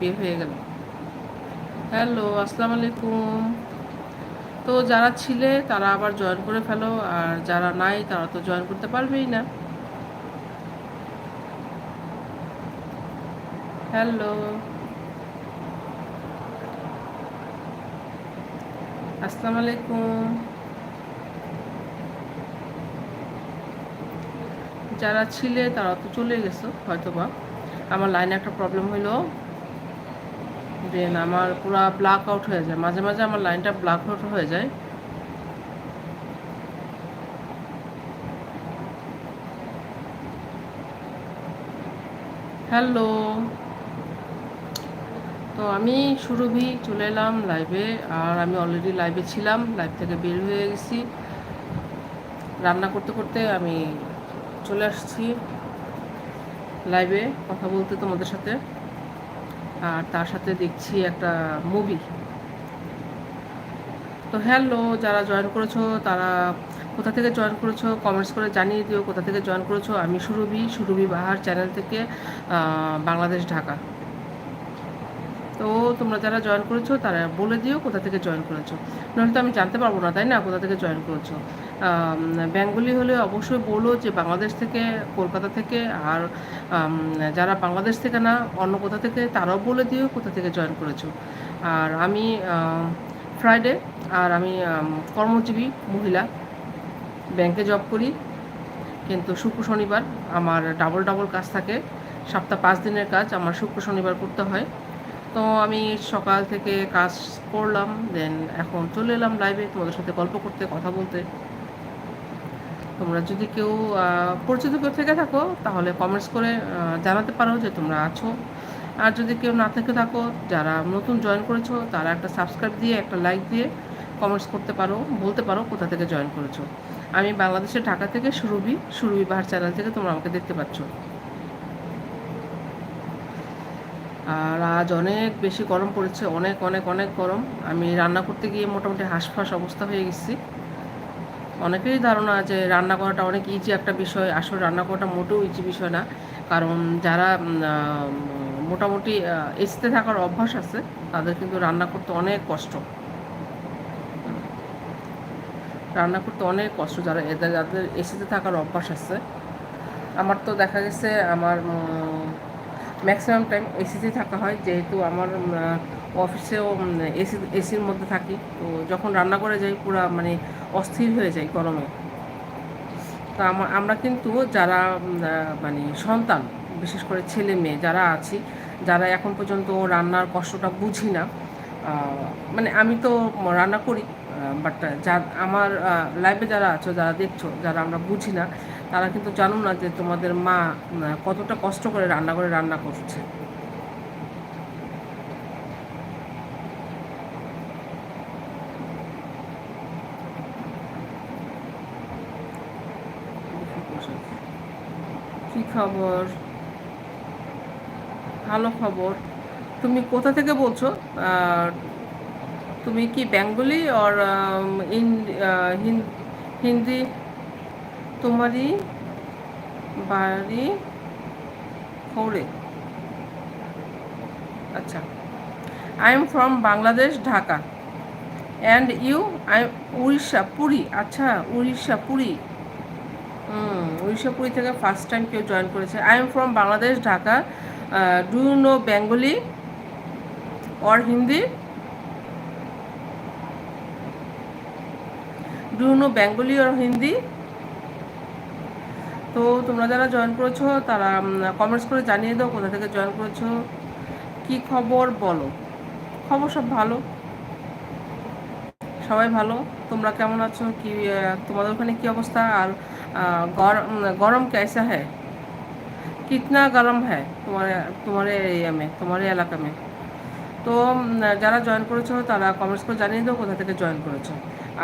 বের হয়ে গেল। হ্যালো, আসসালামু আলাইকুম। তো যারা ছিলে, তারা আবার জয়েন করে ফেলো, আর যারা নাই, তারা তো জয়েন করতে পারবেই না। হ্যালো। আসসালামু আলাইকুম। যারা ছিলে, তারা তো চলে গেছো, হয়তোবা। আমার লাইনে একটা প্রবলেম হইল। দেন আমার পুরো ব্ল্যাক আউট হয়ে যায়। মাঝে মাঝে আমার লাইনটা ব্ল্যাক আউট হয়ে যায়। হ্যালো তো আমি সুরভি চলে এলাম লাইভে আর আমি অলরেডি লাইভে ছিলাম। লাইভ থেকে বের হয়ে গেছি। রান্না করতে করতে আমি চলে আসছি। লাইভে কথা বলতে তোমাদের সাথে। আর তার সাথে দেখছি একটা মুভি তো হ্যালো যারা জয়েন করেছ, তারা কোথা থেকে জয়েন করেছ কমেন্টস করে জানিয়ে দিও, কোথা থেকে জয়েন করেছ। আমি সুরভি সুরভি বাহার চ্যানেল থেকে বাংলাদেশ, ঢাকা। তো তোমরা যারা জয়েন করেছ, তারা বলে দিও কোথা থেকে জয়েন করেছ। নাহলে তো আমি জানতে পারব না, তাই না? কোথা থেকে জয়েন করেছ। বেঙ্গলি হলে অবশ্যই বলো যে বাংলাদেশ থেকে, কলকাতা থেকে, আর যারা বাংলাদেশ থেকে না, অন্য কোথা থেকে, তারাও বলে দিও কোথা থেকে জয়েন করেছ। আর আমি ফ্রাইডে আর আমি কর্মজীবী মহিলা। ব্যাংকে জব করি। কিন্তু শুক্র শনিবার আমার ডাবল ডাবল কাজ থাকে। সপ্তাহ পাঁচ দিনের কাজ, আমার শুক্র শনিবার করতে হয়। তো আমি সকাল থেকে কাজ করলাম দেন এখন চলে এলাম লাইভে তোমাদের সাথে গল্প করতে, কথা বলতে। তোমরা যদি কেউ পরিচিত কেউ থেকে থাকো, তাহলে কমেন্টস করে জানাতে পারো যে তোমরা আছো। আর যদি কেউ না থেকে থাকো, যারা নতুন জয়েন করেছ, তারা একটা সাবস্ক্রাইব দিয়ে, একটা লাইক দিয়ে কমেন্টস করতে পারো, বলতে পারো কোথা থেকে জয়েন করেছ। আমি বাংলাদেশের ঢাকা থেকে সুরভি সুরভি বাহার চ্যানেল থেকে তোমরা আমাকে দেখতে পাচ্ছ। আর আজ অনেক বেশি গরম পড়েছে, অনেক অনেক অনেক গরম। আমি রান্না করতে গিয়ে মোটামুটি হাঁসফাঁস অবস্থা হয়ে গেছি। অনেকেরই ধারণা যে রান্না করাটা অনেক ইজি একটা বিষয়, আসলে রান্না করাটা মোটেও ইজি বিষয় না। কারণ যারা মোটামুটি এসিতে থাকার অভ্যাস আছে, তাদের কিন্তু রান্না করতে অনেক কষ্ট। রান্না করতে অনেক কষ্ট, যারা এদের, যাদের এসিতে থাকার অভ্যাস আছে। আমার তো দেখা গেছে, আমার ম্যাক্সিমাম টাইম এসিতে থাকা হয়, যেহেতু আমার অফিসেও এসি এসির মধ্যে থাকি। তো যখন রান্না করে যাই, পুরো মানে অস্থির হয়ে যায় গরমে। তো আমরা কিন্তু যারা মানে সন্তান, বিশেষ করে ছেলে মেয়ে যারা আছি, যারা এখন পর্যন্ত রান্নার কষ্টটা বুঝি না মানে আমি তো রান্না করি বাট যা, আমার লাইফে যারা আছো, যারা দেখছ, যারা আমরা বুঝি না তারা কিন্তু জানো না যে তোমাদের মা কতটা কষ্ট করে রান্না করে রান্না করছে। কি খবর? ভালো খবর। তুমি কোথা থেকে বলছো? তুমি কি বেঙ্গলি? আর হিন্দি? তোমারই বাড়ি খৌড়ে। আচ্ছা I am from Bangladesh Dhaka and you I Orissa Puri আচ্ছা উড়িষ্যা পুরী হুম উড়িষ্যা পুরী থেকে ফার্স্ট টাইম কেউ জয়েন করেছে। I am from Bangladesh Dhaka do you know Bengali or Hindi do you know Bengali or Hindi তো তোমরা যারা join করেছো তারা comments করে জানিয়ে দাও কোথা থেকে জয়েন করেছো কি খবর বলো খবর সব ভালো সবাই ভালো তোমরা কেমন আছো কি তোমাদের ওখানে কি অবস্থা আর গরম গরম कैसा है कितना गरम है तुम्हारे तुम्हारे एरिया में तुम्हारे এলাকা में তো যারা জয়েন করেছো তারা কমেন্টস করে জানিয়ে দাও কোথা থেকে জয়েন করেছো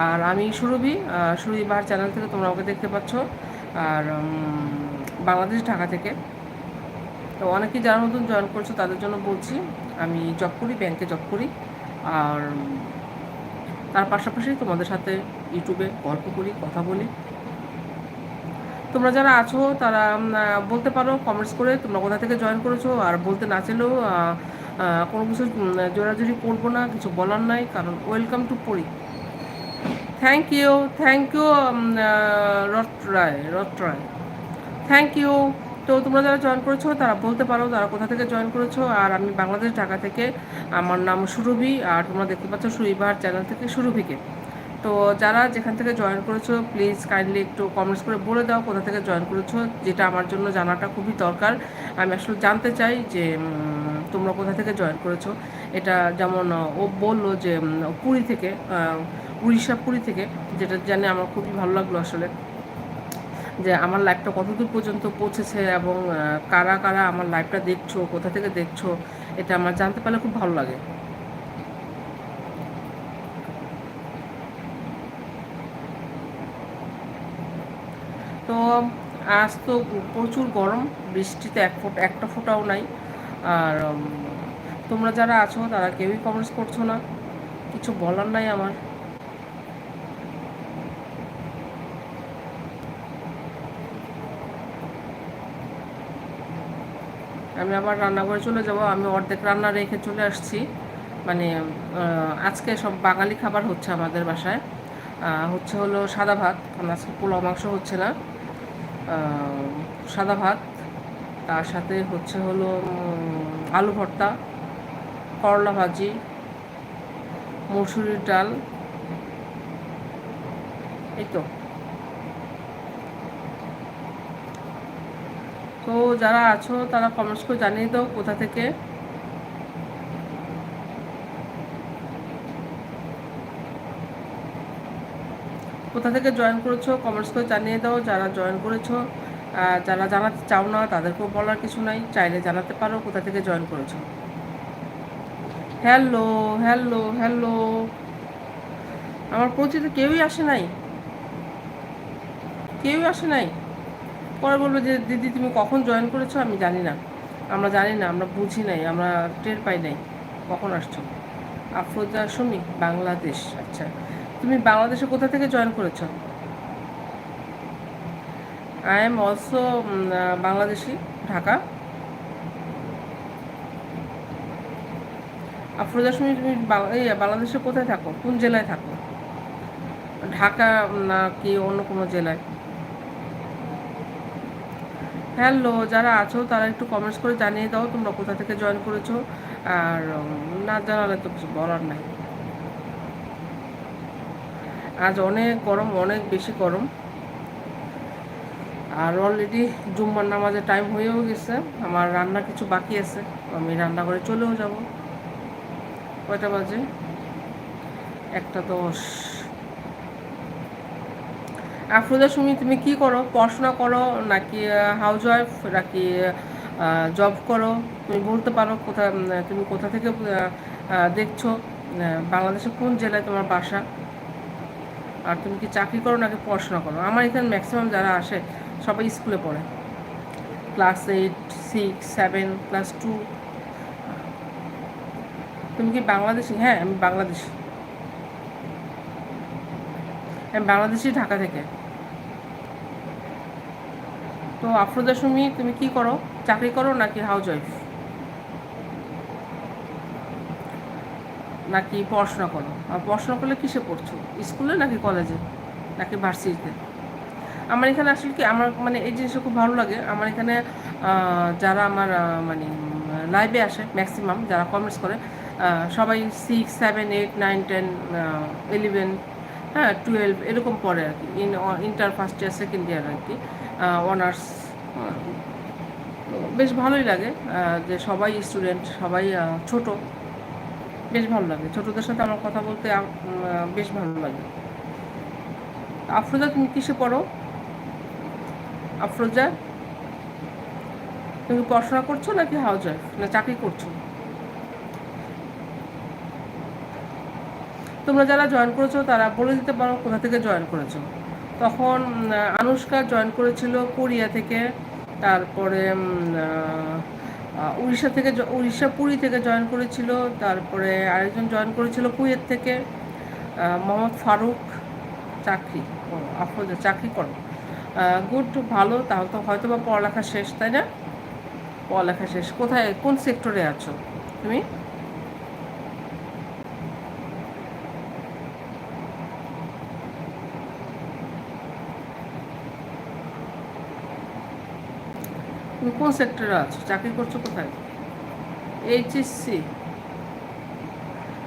আর আমি সুরভি সুরভি বার চ্যানেল থেকে তোমরা আমাকে দেখতে পাচ্ছ আর বাংলাদেশ, ঢাকা থেকে। তো অনেকেই যারা নতুন জয়েন করছ, তাদের জন্য বলছি, আমি জব করি ব্যাংকে জব করি। আর, তার পাশাপাশি তোমাদের সাথে ইউটিউবে গল্প করি, কথা বলি। তোমরা যারা আছো, তারা বলতে পারো কমেন্টস করে তোমরা কোথা থেকে জয়েন করেছ। আর বলতে না চাইলেও কোনো কিছু জোরাজুরি করব না, কিছু বলার নাই, কারণ welcome to Puri thank you thank you রটরায় রটরায় থ্যাংক ইউ তো তোমরা যারা জয়েন করেছ, তারা বলতে পারো তারা কোথা থেকে জয়েন করেছ। আর আমি বাংলাদেশ, ঢাকা থেকে। আমার নাম সুরভি। আর তোমরা দেখতে পাচ্ছ সুইবার চ্যানেল থেকে সুরভিকে। তো যারা যেখান থেকে জয়েন করেছ প্লিজ কাইন্ডলি একটু কমেন্টস করে বলে দাও কোথা থেকে জয়েন করেছ, যেটা আমার জন্য জানাটা খুবই দরকার। আমি আসলে জানতে চাই যে তোমরা কোথা থেকে জয়েন করেছ। এটা যেমন, ও বলল যে পুরী থেকে উড়িষ্যা পুরী থেকে, যেটা জানে আমার খুবই ভালো লাগল আসলে, যে আমার লাইফটা কতদূর পর্যন্ত পৌঁছেছে এবং কারা কারা আমার লাইফটা দেখছ, কোথা থেকে দেখছ, এটা আমার জানতে পারলে খুব ভালো লাগে। তো আজ তো প্রচুর গরম, বৃষ্টিতে এক ফোট, একটা ফোটাও নাই, আর তোমরা যারা আছো তারা কেউই কমেন্টস করছ না, কিছু বলার নাই আমার। আমি আবার রান্নাঘরে চলে যাব। আমি অর্ধেক রান্না রেখে চলে আসছি। মানে আজকে সব বাঙালি খাবার হচ্ছে আমাদের বাসায়। হচ্ছে হলো সাদা ভাত। কারণ আজকে পোলাও মাংস হচ্ছে না। সাদা ভাত। তার সাথে হচ্ছে হলো আলু ভর্তা, করলা ভাজি, মসুরির ডাল। এই তো। তো যারা আছো, তারা কমেন্টস করে জানিয়ে দাও কোথা থেকে। কোথা থেকে জয়েন করেছ কমেন্টস করে জানিয়ে দাও। যারা জয়েন করেছ যারা জানাতে চাও না, তাদেরকেও বলার কিছু নাই। চাইলে জানাতে পারো কোথা থেকে জয়েন করেছ। হ্যালো হ্যালো হ্যালো আমার পরিচিত কেউই আসে নাই? কেউই আসে নাই? পরে বলব যে, দিদি, তুমি কখন জয়েন করেছ? আমি জানি না। আমরা জানি না, আমরা বুঝি নাই, আমরা টের পাই নাই। কখন আসছো? আফরোজা সুমি বাংলাদেশ। আচ্ছা তুমি বাংলাদেশে কোথা থেকে জয়েন করেছ? I am also Bangladeshi, Dhaka. Afroza Sumi তুমি বাংলাদেশে কোথায় থাকো? কোন জেলায় থাকো? ঢাকা না কি অন্য কোনো জেলায়? হ্যালো, যারা আছো, তারা একটু কমেন্টস করে জানিয়ে দাও তোমরা কোথা থেকে জয়েন করেছ। আর না জানালে তো কিছু বলার নাই। আজ অনেক গরম, অনেক বেশি গরম। আর অলরেডি জুম্মার নামাজের টাইম হয়েও গেছে। আমার রান্না কিছু বাকি আছে, আমি রান্না করে চলেও যাব। কয়টা বাজে? একটা দশ। আফরোজা সুমি তুমি কি করো? পড়াশোনা করো নাকি হাউস ওয়াইফ নাকি জব করো? তুমি বলতে পারো কোথা তুমি কোথা থেকে দেখছ বাংলাদেশের কোন জেলায় তোমার বাসা? আর তুমি কি চাকরি করো নাকি পড়াশোনা করো? আমার এখানে ম্যাক্সিমাম যারা আসে সবাই স্কুলে পড়ে। Class eight six seven class two তুমি কি বাংলাদেশি? হ্যাঁ আমি বাংলাদেশি। আমি বাংলাদেশি ঢাকা থেকে। তো আফরোজা সুমি তুমি কি করো? চাকরি করো নাকি হাউস ওয়াইফ নাকি পড়াশোনা করো? আর পড়াশোনা করলে কিসে পড়ছো? স্কুলে নাকি কলেজে নাকি ভার্সিটিতে আমার এখানে আসলে কি, আমার মানে এই জিনিসটা খুব ভালো লাগে। আমার এখানে যারা আমার মানে লাইভে আসে ম্যাক্সিমাম যারা কমেন্টস করে সবাই six seven eight nine ten eleven হ্যাঁ টুয়েলভ এরকম পড়ে আর কি। In inter first year second year আর কি। অনার্স বেশ ভালোই লাগে যে সবাই স্টুডেন্ট সবাই ছোট। বেশ ভালো লাগে। ছোটদের সাথে আমার কথা বলতে বেশ ভালো লাগে। আফরোজা তুমি কিসে পড়ো? আফরোজা? তুমি পড়াশোনা করছ নাকি হাউস ওয়াইফ না চাকরি করছ? তোমরা যারা জয়েন করেছ তারা বলে দিতে পারো কোথা থেকে জয়েন করেছ। তখন আনুষ্কা জয়েন করেছিল কোরিয়া থেকে। তারপরে উড়িষ্যা থেকে উড়িষ্যা পুরী থেকে জয়েন করেছিল। তারপরে আরেকজন জয়েন করেছিল কুয়েত থেকে। মোহাম্মদ ফারুক চাকরি আফরোজা, চাকরি করো। গুড ভালো, তাহলে তো হয়তো বা পড়ালেখা শেষ, তাই না? পড়ালেখা শেষ। কোথায়, কোন সেক্টরে আছো তুমি? তুমি কোন সেক্টরে আছো? চাকরি করছ কোথায়? এইচএসসি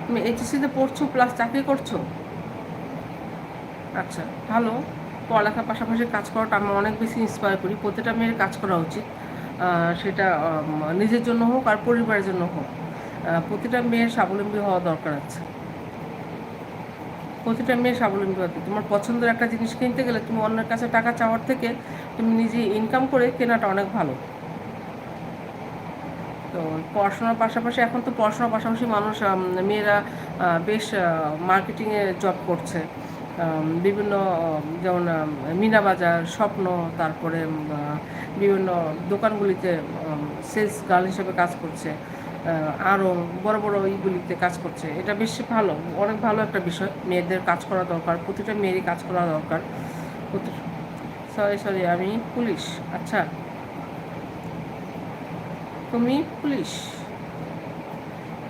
তুমি এইচএসসিতে পড়ছো প্লাস চাকরি করছ? আচ্ছা ভালো। পড়ালেখার পাশাপাশি কাজ করাটা আমি অনেক বেশি ইন্সপায়ার করি। প্রতিটা মেয়ের কাজ করা উচিত। সেটা নিজের জন্য হোক আর পরিবারের জন্য হোক। প্রতিটা মেয়ের স্বাবলম্বী হওয়া দরকার আছে। প্রতিটা মেয়ে স্বাবলম্বী হতে তোমার পছন্দের একটা জিনিস কিনতে গেলে তুমি অন্যের কাছে টাকা চাওয়ার থেকে তুমি নিজে ইনকাম করে কেনাটা অনেক ভালো। তো পড়াশোনার পাশাপাশি এখন তো পড়াশোনার পাশাপাশি মানুষ মেয়েরা বেশ মার্কেটিংয়ে জব করছে। বিভিন্ন যেমন মিনা বাজার, স্বপ্ন, তারপরে বিভিন্ন দোকানগুলিতে সেলস গার্ল হিসেবে কাজ করছে। আরও বড় বড় ইগুলিতে কাজ করছে। এটা বেশ ভালো, অনেক ভালো একটা বিষয়। মেয়েদের কাজ করা দরকার, প্রতিটা মেয়েরই কাজ করা দরকার। সরি সরি আমি পুলিশ। আচ্ছা তুমি পুলিশ।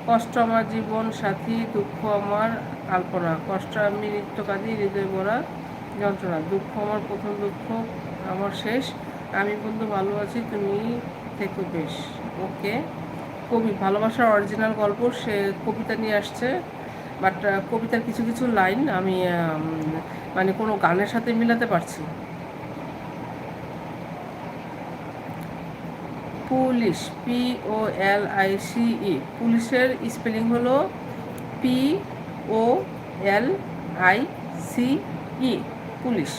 কষ্ট আমার জীবন, সাথী, দুঃখ আমার আলপনা। কষ্ট আমি নৃত্যকাদি হৃদয় ভরা যন্ত্রণা। দুঃখ আমার প্রথম দুঃখ, আমার শেষ। আমি বন্ধু, ভালো আছি, তুমি থেকো বেশ। ওকে। কবি, ভালোবাসার অরিজিনাল গল্প, সে কবিতা নিয়ে আসছে। বাট কবিতার কিছু কিছু লাইন আমি মানে কোনো গানের সাথে মিলাতে পারছি police, P O L I C E. পুলিশের স্পেলিং হলো P O L I C E, police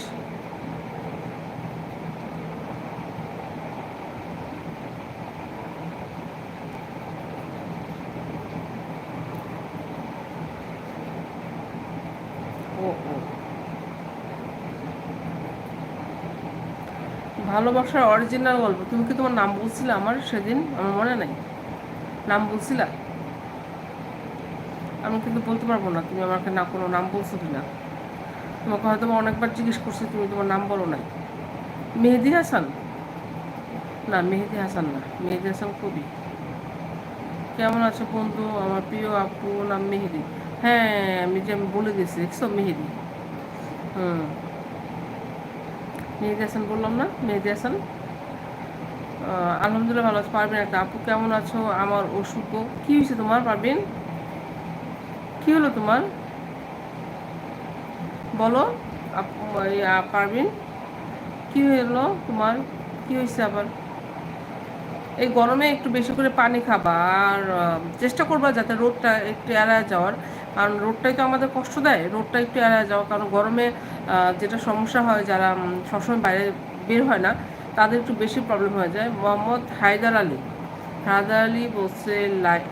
ও ও ভালোবাসার অরিজিনাল গল্প। তুমি কি তোমার নাম বলছিলে আমার সেদিন? আমার মনে নাই। নাম বলছিলা? আমি কিন্তু বলতে পারব না তুমি আমাকে না কোনো নাম বলছো কি না তোমাকে হয়তো অনেকবার জিজ্ঞেস করছি, তুমি তোমার নাম বলো নাই। মেহেদি হাসান? না, মেহেদি হাসান না। মেহেদি হাসান কবি। কেমন আছো বন্ধু? আমার প্রিয় আপু, নাম মেহেদি। হ্যাঁ আমি যে আমি বলে দিয়েছি, দেখছ? মেহেদি। হুম। মেহেদি হাসান বললাম না মেহেদি হাসান আলহামদুলিল্লাহ ভালো আছে। পারবেন একটা, আপু কেমন আছো? আমার অসুখ। কী হয়েছে তোমার পারবেন কী হলো তোমার? বলো পারবেন কী হলো তোমার? কী হয়েছে আবার? এই গরমে একটু বেশি করে পানি খাবা, আর চেষ্টা করবা যাতে রোদটা একটু এড়ায় যাওয়ার। কারণ রোদটাই তো আমাদের কষ্ট দেয়, রোডটা একটু এড়ায় যাওয়া। কারণ গরমে যেটা সমস্যা হয় যারা সবসময় বাইরে বের হয় না, তাদের একটু বেশি প্রবলেম হয়ে যায়। মোহাম্মদ হায়দার আলী হায়দার আলী বলছে লাইক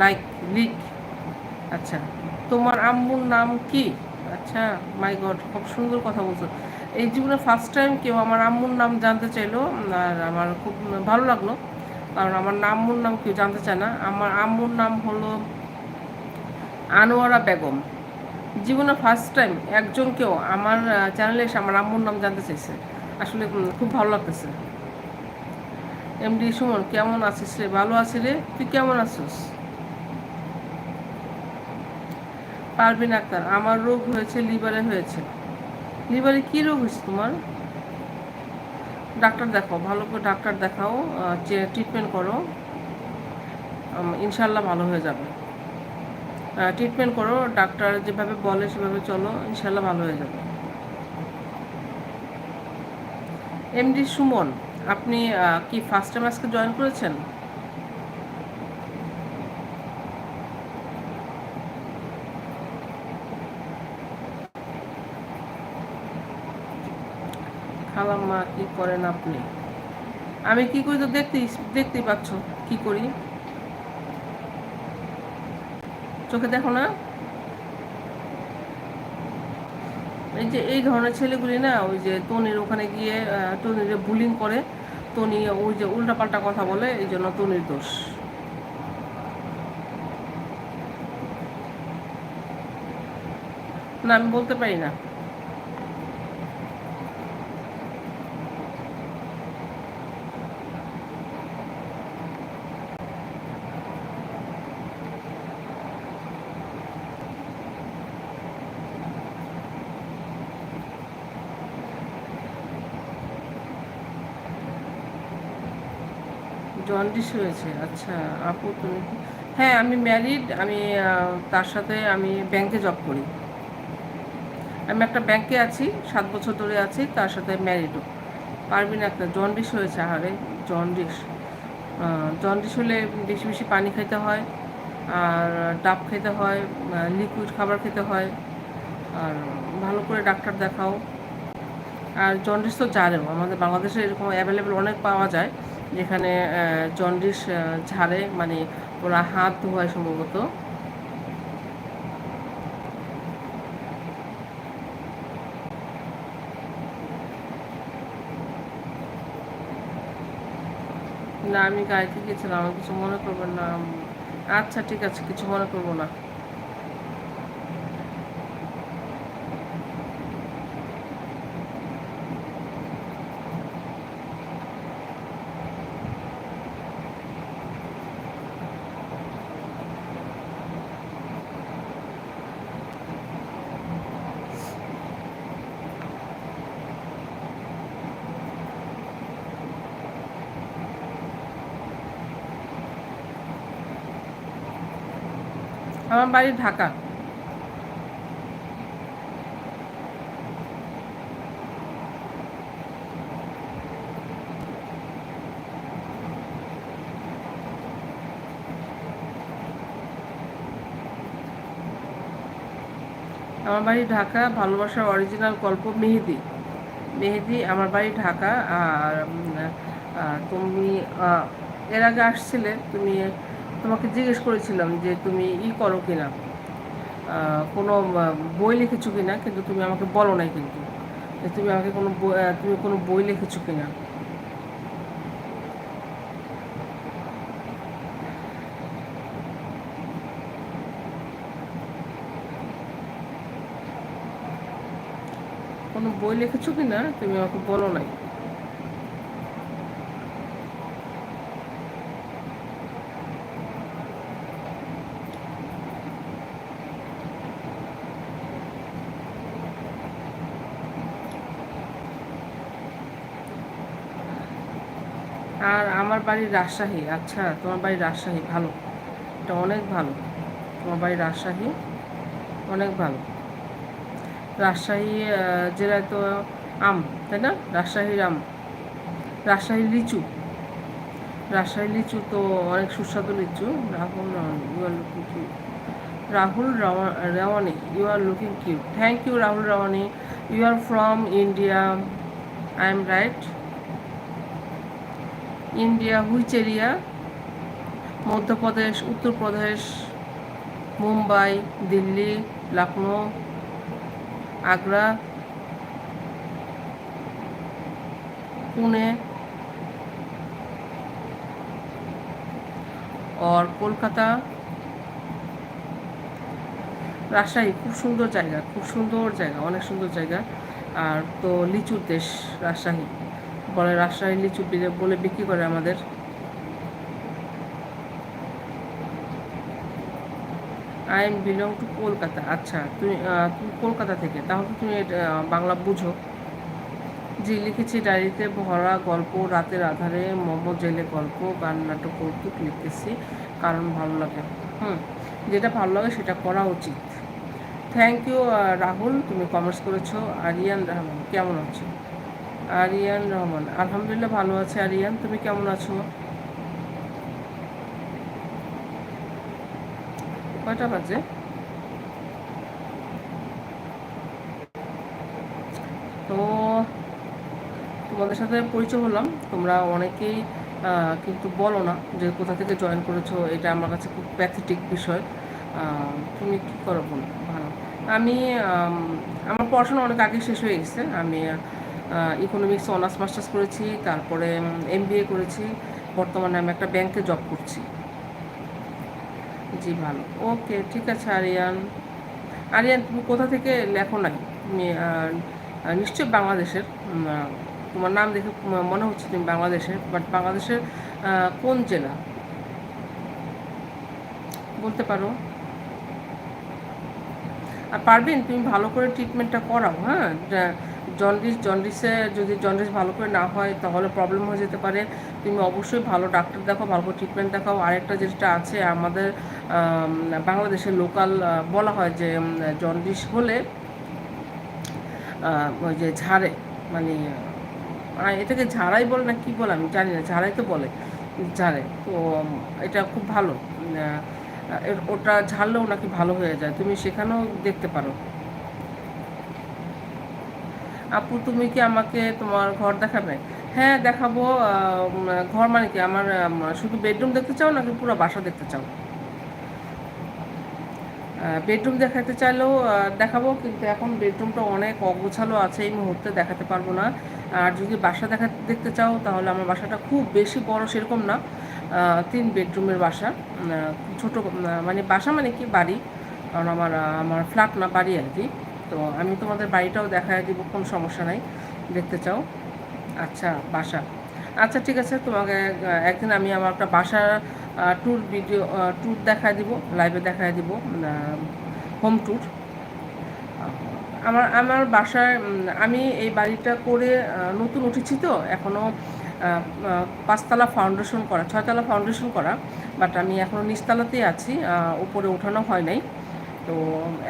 লাইক, লিক। আচ্ছা তোমার আম্মুর নাম কি? আচ্ছা মাই গড খুব সুন্দর কথা বলছো। এই জীবনে ফার্স্ট টাইম কেউ আমার আম্মুর নাম জানতে চাইলো আর আমার খুব ভালো লাগল। কারণ আমার আম্মুর নাম কেউ জানতে চায় না। আমার আম্মুর নাম হলো আনোয়ারা বেগম। জীবনে ফার্স্ট টাইম একজন কেউ আমার চ্যানেলে এসে আমার আম্মুর নাম জানতে চাইছে। আসলে খুব ভালো লাগতেছে। এমডি সুমন, কেমন আছিস রে? ভালো আছি রে? তুই কেমন আছিস? পারবিন আক্তার আমার রোগ হয়েছে লিভারে হয়েছে। লিভারে কি রোগ হয়েছে তোমার? ডাক্তার দেখাও, ভালো করে ডাক্তার দেখাও ট্রিটমেন্ট করো ইনশাল্লাহ ভালো হয়ে যাবে। ট্রিটমেন্ট করো ডাক্তার যেভাবে বলে সেভাবে চলো ইনশাল্লাহ ভালো হয়ে যাবে। এমডি সুমন, আপনি কি ফার্স্ট টাইম আজকে জয়েন করেছেন? খালাম্মা, কি করেন আপনি? আমি কি করি তো দেখতেই দেখতেই পাচ্ছ, কি করি? চোখে দেখো না? এই যে এই ধরনের ছেলেগুলি না, ওই যে তনির ওখানে গিয়ে তনির বুলিং করে, তনি ওই যে উল্টাপাল্টা কথা বলে, এই জন্য তনির দোষ। না, আমি বলতে পারি না। জন্ডিস হয়েছে আচ্ছা আপু তুমি হ্যাঁ আমি ম্যারিড আমি তার সাথে আমি ব্যাংকে জব করি। আমি একটা ব্যাংকে আছি, সাত বছর ধরে আছি, তার সাথে ম্যারিডও পারবি না একটা জন্ডিস হয়েছে আহারে জন্ডিস জন্ডিস হলে বেশি বেশি পানি খেতে হয়, আর ডাব খেতে হয় লিকুইড খাবার খেতে হয়, আর ভালো করে ডাক্তার দেখাও। আর জন্ডিস তো জানেও আমাদের বাংলাদেশে এরকম অ্যাভেলেবেল অনেক পাওয়া যায়। যেখানে জন্ডিস ঝাড়ে মানে ওরা হাত ধোয়ায় সম্ভবত। না, আমি গাড়িতে গেছিলাম আমি কিছু মনে করবেন না। আচ্ছা ঠিক আছে, কিছু মনে করব না। আমার বাড়ি ঢাকা। আমার বাড়ি ঢাকা, ভালোবাসার অরিজিনাল গল্প মেহেদি। মেহেদি আমার বাড়ি ঢাকা, আর তুমি এর আগে আসছিলে, তুমি তোমাকে জিজ্ঞেস করেছিলাম যে তুমি ই করো কিনা। আহ, কোনো বই লিখেছো কিনা কিন্তু তুমি আমাকে বলো নাই কিন্তু যে তুমি আমাকে কোনো তুমি কোনো বই লিখেছো কিনা। কোনো বই লিখেছো কিনা তুমি আমাকে বলো নাই আর আমার বাড়ি রাজশাহী আচ্ছা তোমার বাড়ি রাজশাহী, ভালো। এটা অনেক ভালো। তোমার বাড়ি রাজশাহী অনেক ভালো। রাজশাহী জেলায় তো আম, তাই না? রাজশাহীর আম। রাজশাহীর লিচু। রাজশাহী লিচু তো অনেক সুস্বাদু লিচু। Rahul you are looking cute Rahul Rawani you are looking cute thank you Rahul Rawani you are from India I am right India which area Madhya Pradesh, Uttar Pradesh, Mumbai, Delhi Lucknow Agra, Pune और কলকাতা। রাজশাহী, খুব সুন্দর জায়গা, খুব সুন্দর জায়গা, অনেক সুন্দর জায়গা। আর তো লিচুর দেশ, রাজশাহী। বলে রাজশাহী লিচু বলে বিক্রি করে আমাদের। I am belong to Kolkata. আচ্ছা তুমি তুমি কলকাতা থেকে। তাহলে তুমি বাংলা বুঝো। যে লিখেছি ডায়েরিতে, ভরা গল্প, রাতের আধারে মোমো জেলে গল্প, গান, নাটক, কৌতুক লিখতেছি, কারণ ভালো লাগে। হুম, যেটা ভালো লাগে সেটা করা উচিত। থ্যাংক ইউ রাহুল, তুমি কমেন্টস করেছ। আরিয়ান রহমান কেমন আছো? আরিয়ান রহমান। আলহামদুলিল্লাহ ভালো আছে আরিয়ান। তুমি কেমন আছো? কয়টা বাজে? তো তোমাদের সাথে পরিচয় হলাম। তোমরা অনেকেই কিন্তু বলো না যে কোথা থেকে জয়েন করেছ, এটা আমার কাছে খুব প্যাথেটিক বিষয়। তুমি কি করো বলো ভালো। আমি আমার পড়াশোনা অনেক আগে শেষ হয়ে গেছে। আমি ইকোনমিক্স অনার্স মাস্টার্স করেছি তারপরে এম করেছি বর্তমানে আমি একটা ব্যাংকে জব করছি। জি ভালো। ওকে ঠিক আছে আরিয়ান। আরিয়ান তুমি কোথা থেকে লেখো নাই? আহ, নিশ্চয়ই বাংলাদেশের। তোমার নাম দেখে মনে হচ্ছে তুমি বাংলাদেশের বাট বাংলাদেশের কোন জেলা? বলতে পারো। আর পারবেন তুমি ভালো করে ট্রিটমেন্টটা করাও হ্যাঁ? জন্ডিস জন্ডিসে যদি জন্ডিস ভালো করে না হয়, তাহলে প্রবলেম হয়ে যেতে পারে। তুমি অবশ্যই ভালো ডাক্তার দেখো ভালো করে ট্রিটমেন্ট দেখাও। আরেকটা যেটা আছে, আমাদের বাংলাদেশের লোকাল বলা হয় যে জন্ডিস হলে ওই যে ঝাড়ে মানে এটাকে ঝাড়াই বলে না কি বলে আমি জানি না, ঝাড়াই তো বলে, ঝাড়ে। তো এটা খুব ভালো ওটা ঝাড়লেও নাকি ভালো হয়ে যায়। তুমি সেখানেও দেখতে পারো। আপু, তুমি কি আমাকে তোমার ঘর দেখাবে? হ্যাঁ দেখাবো ঘর মানে কি? আমার শুধু বেডরুম দেখতে চাও নাকি পুরো বাসা দেখতে চাও? বেডরুম দেখাতে চাইলেও দেখাবো, কিন্তু এখন বেডরুমটা অনেক অগোছালো আছে, এই মুহূর্তে দেখাতে পারব না। আর যদি বাসা দেখা, দেখতে চাও, তাহলে আমার বাসাটা খুব বেশি বড় সেরকম না। তিন বেডরুমের বাসা। ছোট মানে বাসা মানে কি? বাড়ি। কারণ আমার আমার ফ্ল্যাট না, বাড়ি আর কি। তো আমি তোমাদের বাড়িটাও দেখায় দিব, কোনো সমস্যা নাই। দেখতে চাও। আচ্ছা বাসা। আচ্ছা ঠিক আছে, তোমাকে একদিন আমি আমার একটা বাসার ট্যুর ভিডিও ট্যুর দেখায় দিব লাইভে দেখায় দিব হোম ট্যুর আমার আমার বাসায় আমি এই বাড়িটা করে নতুন উঠেছি তো এখনও পাঁচতলা ফাউন্ডেশন করা, ছয়তলা ফাউন্ডেশন করা বাট আমি এখনও নিচতলাতেই আছি উপরে ওঠানো হয় নাই। তো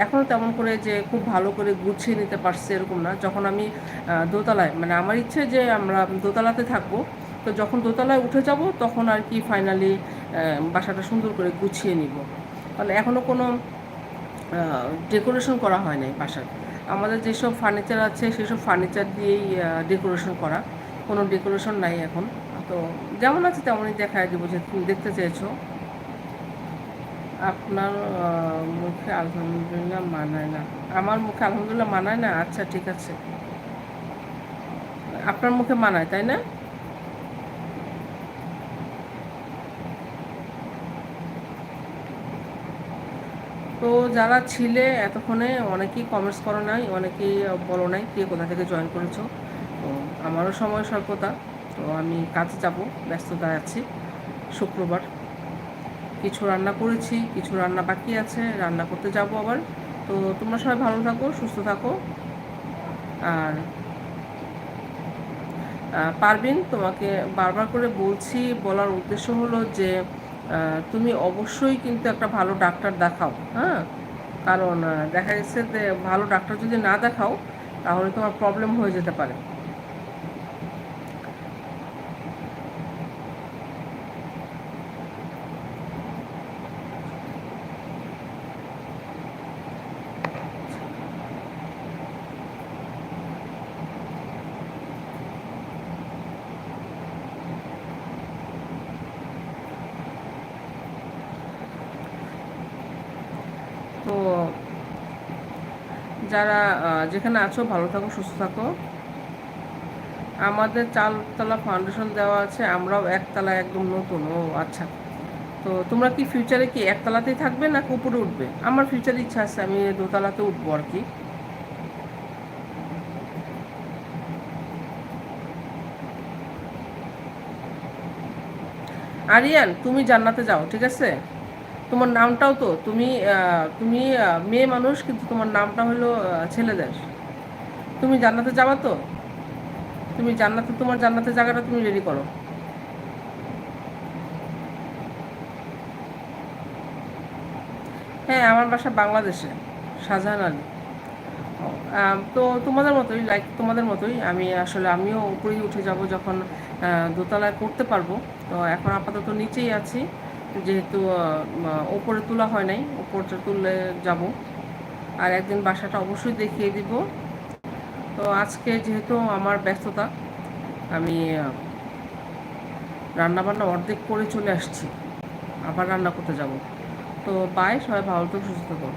এখনও তেমন করে যে খুব ভালো করে গুছিয়ে নিতে পারছি এরকম না। যখন আমি দোতলায় মানে আমার ইচ্ছে যে আমরা দোতলাতে থাকব, তো যখন দোতলায় উঠে যাব তখন আর কি ফাইনালি বাসাটা সুন্দর করে গুছিয়ে নিব। তাহলে এখনও কোনো ডেকোরেশন করা হয় নাই বাসার। আমাদের যেসব ফার্নিচার আছে সেসব ফার্নিচার দিয়েই ডেকোরেশন করা। কোনো ডেকোরেশন নাই এখন। তো যেমন আছে তেমনই দেখায় দেবো যে তুমি দেখতে চেয়েছো। আপনার মুখে আলহামদুলিল্লাহ মানায় না। আমার মুখে আলহামদুলিল্লাহ মানায় না? আচ্ছা ঠিক আছে। আপনার মুখে মানায়, তাই না? তো যারা ছিলে এতক্ষণে, অনেকেই কমেন্টস করো নাই, অনেকেই বলো নাই কে কোথা থেকে জয়েন করেছ। তো আমারও সময় স্বল্পতা, তো আমি কাজে যাব, ব্যস্ততায় আছি। শুক্রবার। কিছু রান্না করেছি, কিছু রান্না বাকি আছে, রান্না করতে যাব আবার। তো তোমরা সবাই ভালো থাকো, সুস্থ থাকো। আর পারবিন তোমাকে বারবার করে বলছি, বলার উদ্দেশ্য হলো যে তুমি অবশ্যই কিন্তু একটা ভালো ডাক্তার দেখাও হ্যাঁ? কারণ দেখা গেছে যে ভালো ডাক্তার যদি না দেখাও, তাহলে তোমার প্রবলেম হয়ে যেতে পারে। যারা যেখানে আছো, ভালো থাকো, সুস্থ থাকো। আমাদের চালতলা ফাউন্ডেশন দেওয়া আছে, আমরাও একতলা একদম নতুন। ও আচ্ছা। তো তোমরা কি ফিউচারে কি একতলাতেই থাকবে না উপরে উঠবে? আমার ফিউচারে ইচ্ছা আছে, আমি দোতলাতে উঠবো আর কি। আরিয়ান, তুমি জান্নাতে যাও, ঠিক আছে? তোমার নামটাও তো, তুমি তুমি মেয়ে মানুষ, কিন্তু তোমার নামটা হলো ছেলেদের। তুমি জান্নাতে যাবা তো? তুমি জান্নাতে, তোমার জান্নাতে জায়গাটা তুমি রেডি করো। হ্যাঁ আমার বাসা বাংলাদেশে, শাহজাহান আলী। তো তোমাদের মতোই লাইক তোমাদের মতোই, আমি আসলে, আমিও উপরেই উঠে যাব যখন দোতলায় পড়তে পারব। তো এখন আপাতত নিচেই আছি। যেহেতু ওপরে তোলা হয় নাই, ওপরটা তুলে যাব। আর একদিন বাসাটা অবশ্যই দেখিয়ে দিব। তো আজকে যেহেতু আমার ব্যস্ততা, আমি রান্নাবান্না অর্ধেক করে চলে আসছি। আবার রান্না করতে যাব। তো বাই সবাই ভালো তো সুস্থ থাকো।